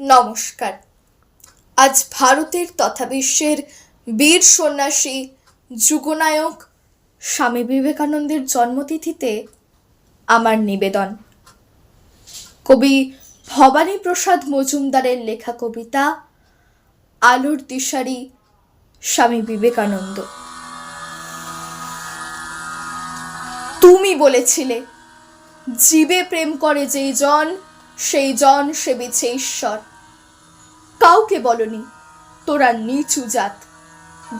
নমস্কার। আজ ভারতের তথা বিশ্বের বীর সন্ন্যাসী, যুগনায়ক স্বামী বিবেকানন্দের জন্মতিথিতে আমার নিবেদন। কবি ভবানী প্রসাদ মজুমদারের লেখা কবিতা আলোর দিশারি স্বামী বিবেকানন্দ। তুমি বলেছিলে, জীবে প্রেম করে যেই জন সেই জন সেবিছে ঈশ্বর। কাউকে বলনি, তোরা নিচু জাত।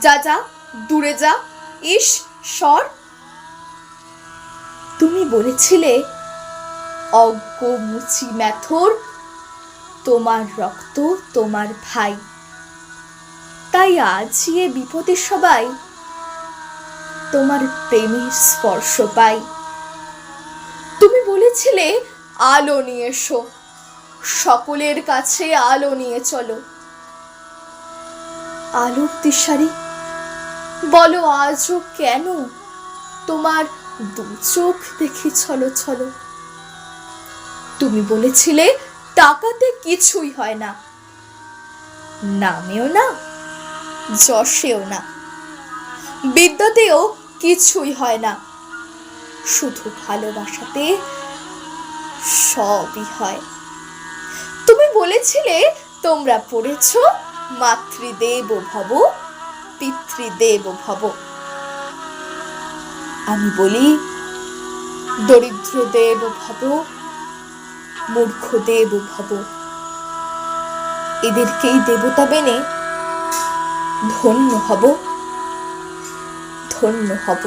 যা যা, দূরে যা, ইস, সর। তুমি বলেছিলে, অজ্ঞ মুচি ম্যাথর, তোমার রক্ত তোমার ভাই। তাই আজ এ বিপদে সবাই তোমার প্রেমের স্পর্শ পাই। তুমি বলেছিলে আলো নিয়ে এসো। সকলের কাছে আলো নিয়ে চলো। আলোর দিশারি, বলো আজও কেন তোমার দু চোখ দেখি ছলো ছলো তুমি বলেছিলে টাকাতে কিছুই হয় না। নামেও না, যশেও না। বিদ্যাতেও কিছুই হয় না। শুধু ভালোবাসাতে সবই হয়। তুমি বলেছিলে, তোমরা পড়েছ মাতৃদেব ভব পিতৃদেব ভব আমি বলি দরিদ্র দেব ভব মূর্খ দেব ভব এদেরকেই দেবতা মেনে ধন্য হব ধন্য হব।